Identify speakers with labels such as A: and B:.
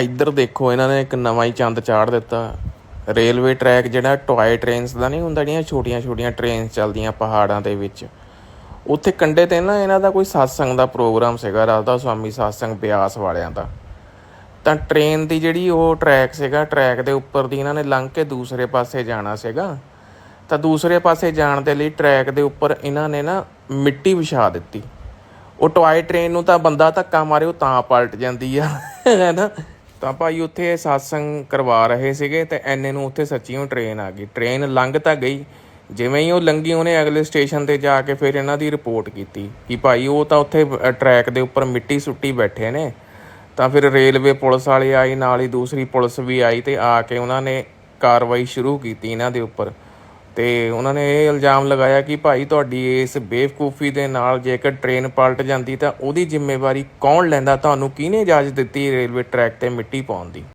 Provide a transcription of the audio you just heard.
A: ਇੱਧਰ ਦੇਖੋ, ਇਹਨਾਂ ਨੇ ਇੱਕ ਨਵਾਂ ਹੀ ਚੰਦ ਚਾੜ ਦਿੱਤਾ। ਰੇਲਵੇ ਟਰੈਕ ਜਿਹੜਾ, ਟੋਏ ਟ੍ਰੇਨਸ ਦਾ ਨਹੀਂ ਹੁੰਦਾ, ਜਿਹੜੀਆਂ ਛੋਟੀਆਂ ਛੋਟੀਆਂ ਟ੍ਰੇਨਸ ਚੱਲਦੀਆਂ ਪਹਾੜਾਂ ਦੇ ਵਿੱਚ। ਉੱਥੇ ਕੰਡੇ ਤੇ ਨਾ ਇਹਨਾਂ ਦਾ ਕੋਈ satsang ਦਾ ਪ੍ਰੋਗਰਾਮ ਸੀਗਾ, ਰਾਧਾ ਸਵਾਮੀ satsang ਬਿਆਸ ਵਾਲਿਆਂ ਦਾ। ਤਾਂ ਟ੍ਰੇਨ ਦੀ ਜਿਹੜੀ ਉਹ ਟਰੈਕ ਸੀਗਾ, ਟਰੈਕ ਦੇ ਉੱਪਰ ਦੀ ਇਹਨਾਂ ਨੇ ਲੰਘ ਕੇ ਦੂਸਰੇ ਪਾਸੇ ਜਾਣਾ ਸੀਗਾ। ਤਾਂ ਦੂਸਰੇ ਪਾਸੇ ਜਾਣ ਦੇ ਲਈ ਟਰੈਕ ਦੇ ਉੱਪਰ ਇਹਨਾਂ ਨੇ ਨਾ ਮਿੱਟੀ ਵਿਛਾ ਦਿੱਤੀ। ਉਹ ਟੋਏ ਟ੍ਰੇਨ ਨੂੰ ਤਾਂ ਬੰਦਾ ਧੱਕਾ ਮਾਰੇ, ਉਹ ਤਾਂ ਪਲਟ ਜਾਂਦੀ ਆ ਹੈਨਾ ਤਾਂ ਭਾਈ ਉੱਥੇ ਇਹ satsang ਕਰਵਾ ਰਹੇ ਸੀਗੇ ਤੇ ਐਨੇ ਨੂੰ ਉੱਥੇ ਸੱਚੀਓ ਟ੍ਰੇਨ ਆ ਗਈ। ਟ੍ਰੇਨ ਲੰਘ ਤਾਂ ਗਈ। ਜਿਵੇਂ ਹੀ ਉਹ ਲੰਘੀ, ਉਹਨੇ ਅਗਲੇ ਸਟੇਸ਼ਨ ਤੇ ਜਾ ਕੇ ਫਿਰ ਇਹਨਾਂ ਦੀ ਰਿਪੋਰਟ ਕੀਤੀ ਕਿ ਭਾਈ ਉਹ ਤਾਂ ਉੱਥੇ ਟਰੈਕ ਦੇ ਉੱਪਰ ਮਿੱਟੀ ਸੁੱਟੀ ਬੈਠੇ ਨੇ। ਤਾਂ ਫਿਰ ਰੇਲਵੇ ਪੁਲਿਸ ਵਾਲੇ ਆਈ ਨਾਲ ਹੀ ਦੂਸਰੀ ਪੁਲਿਸ ਵੀ ਆਈ ਤੇ ਆ ਕੇ ਉਹਨਾਂ ਨੇ ਕਾਰਵਾਈ ਸ਼ੁਰੂ ਕੀਤੀ ਇਹਨਾਂ ਦੇ ਉੱਪਰ। ਤੇ ਉਹਨਾਂ ਨੇ ਇਹ ਇਲਜ਼ਾਮ ਲਗਾਇਆ ਕਿ ਭਾਈ ਤੁਹਾਡੀ ਇਸ ਬੇਵਕੂਫੀ ਦੇ ਨਾਲ ਜੇਕਰ ਟ੍ਰੇਨ ਪਲਟ ਜਾਂਦੀ ਤਾਂ ਉਹਦੀ ਜ਼ਿੰਮੇਵਾਰੀ ਕੌਣ ਲੈਂਦਾ? ਤੁਹਾਨੂੰ ਕਿਹਨੇ ਇਜਾਜ਼ਤ ਦਿੱਤੀ ਰੇਲਵੇ ਟਰੈਕ ਤੇ ਮਿੱਟੀ ਪਾਉਣ ਦੀ?